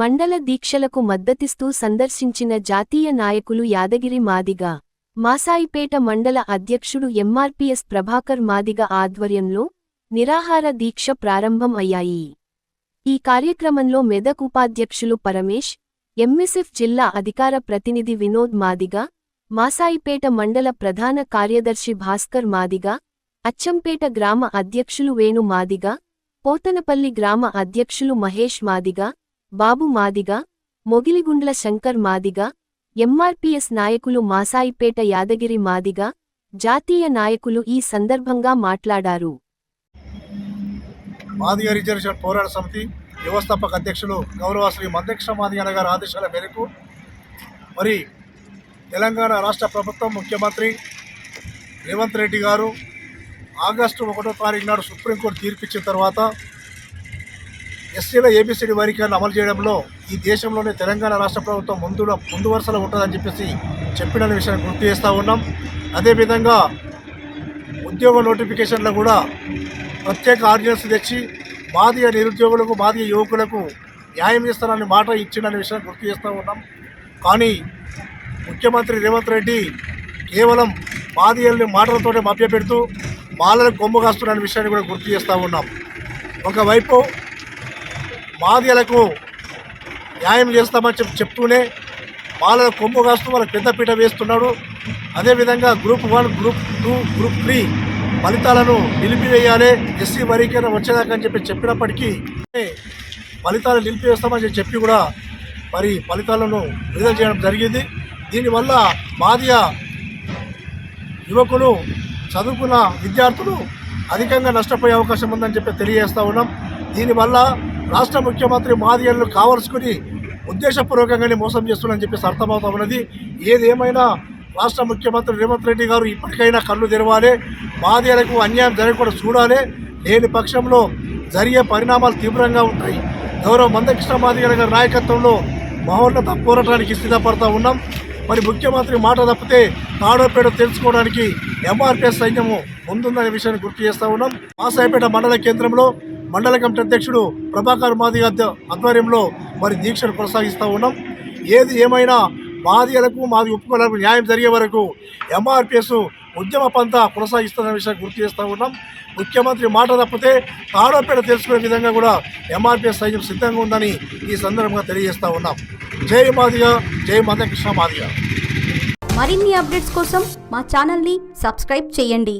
మండల దీక్షలకు మద్దతిస్తూ సందర్శించిన జాతీయ నాయకులు యాదగిరి మాదిగ మాసాయిపేట మండల అధ్యక్షుడు ఎంఆర్పీఎస్ ప్రభాకర్ మాదిగ ఆధ్వర్యంలో నిరాహార దీక్ష ప్రారంభం అయ్యాయి. ఈ కార్యక్రమంలో మెదక్ ఉపాధ్యక్షులు పరమేష్ ఎంఎస్ఎఫ్ జిల్లా అధికార ప్రతినిధి వినోద్ మాదిగ మాసాయిపేట మండల ప్రధాన కార్యదర్శి భాస్కర్ మాదిగ అచ్చంపేట గ్రామ అధ్యక్షులు వేణు మాదిగ పోతనపల్లి గ్రామ అధ్యక్షులు మహేష్ మాదిగ బాబు మాదిగ మొగిలిగుండ్ల శంకర్ మాదిగ ఎంఆర్పీఎస్ నాయకులు మాసాయిపేట యాదగిరి మాదిగ జాతీయ నాయకులు ఈ సందర్భంగా మాట్లాడారు. మాదిగ రిజర్వేషన్ పోరాట సమితి వ్యవస్థాపక అధ్యక్షులు గౌరవ శ్రీ మందకృష్ణ మాదిగన్న గారి ఆదేశాల మేరకు మరి తెలంగాణ రాష్ట్ర ప్రభుత్వం ముఖ్యమంత్రి రేవంత్ రెడ్డి గారు ఆగస్టు ఒకటో తారీఖు నాడు సుప్రీంకోర్టు తీర్పిచ్చిన తర్వాత ఎస్సీల ఏబిసిడి వర్గీకరణ అమలు చేయడంలో ఈ దేశంలోనే తెలంగాణ రాష్ట్ర ప్రభుత్వం ముందు ముందు వరుసలో ఉంటుందని చెప్పేసి చెప్పిన విషయాన్ని గుర్తు చేస్తూ ఉన్నాం. అదేవిధంగా ఉద్యోగ నోటిఫికేషన్లో కూడా ప్రత్యేక ఆర్డినెన్స్ తెచ్చి మాదిగ నిరుద్యోగులకు మాదిగ యువకులకు న్యాయం చేస్తానని మాట ఇచ్చిందనే విషయాన్ని గుర్తు చేస్తూ ఉన్నాం. కానీ ముఖ్యమంత్రి రేవంత్ రెడ్డి కేవలం మాదిగల్ని మాటలతోనే మభ్యపెడుతూ మాలలకు కొమ్ము కాస్తున్న విషయాన్ని కూడా గుర్తు చేస్తూ ఉన్నాం. ఒకవైపు మాదిగలకు న్యాయం చేస్తామని చెప్పి చెప్తూనే వాళ్ళ కొమ్ము కాస్తూ వాళ్ళకి పెద్దపీట వేస్తున్నాడు. అదేవిధంగా group one group two group three ఫలితాలను నిలిపివేయాలి. ఎస్సీ వర్గీకరణ వచ్చేదాకా అని చెప్పి చెప్పినప్పటికీ ఫలితాలు నిలిపివేస్తామని చెప్పి కూడా మరి ఫలితాలను విడుదల చేయడం జరిగింది. దీనివల్ల మాదిగ యువకులు చదువుకున్న విద్యార్థులు అధికంగా నష్టపోయే అవకాశం ఉందని చెప్పి తెలియజేస్తూ ఉన్నాం. దీనివల్ల రాష్ట్ర ముఖ్యమంత్రి మాదిగలను కావలసుకుని ఉద్దేశపూర్వకంగానే మోసం చేస్తున్నారని చెప్పేసి అర్థమవుతా ఉన్నది. ఏదేమైనా రాష్ట్ర ముఖ్యమంత్రి రేవంత్ రెడ్డి గారు ఇప్పటికైనా కళ్ళు తెరవాలి. మాదిగలకు అన్యాయం జరగకుండా చూడాలి. లేని పక్షంలో జరిగే పరిణామాలు తీవ్రంగా ఉంటాయి. గౌరవ మందకృష్ణ మాదిగల గారి నాయకత్వంలో మహోన్నత పోరాటానికి సిద్ధపడతా ఉన్నాం. మరి ముఖ్యమంత్రి మాట తప్పితే తాడోపేట తెలుసుకోవడానికి ఎంఆర్పిఎస్ సైన్యము ముందుందనే విషయాన్ని గుర్తు చేస్తా ఉన్నాం. మాసాయిపేట మండల కేంద్రంలో మండల కమిటీ అధ్యక్షుడు ప్రభాకర్ మాదిగ ఆధ్వర్యంలో మరి దీక్షను కొనసాగిస్తూ ఉన్నాం. ఏది ఏమైనా మాదిగలకు మాది ఒప్పుకోలకు న్యాయం జరిగే వరకు ఎంఆర్పిఎస్ ఉద్యమ పంత కొనసాగిస్తున్న విషయాన్ని గుర్తు చేస్తూ ఉన్నాం. ముఖ్యమంత్రి మాట తప్పితే తాడోపేట తెలుసుకునే విధంగా కూడా ఎంఆర్పిఎస్ సైన్యం సిద్ధంగా ఉందని ఈ సందర్భంగా తెలియజేస్తూ ఉన్నాం. జై మాదిగ జై మందకృష్ణ మాదిగ. మరిన్ని అప్డేట్స్ కోసం మా ఛానల్ని సబ్స్క్రైబ్ చేయండి.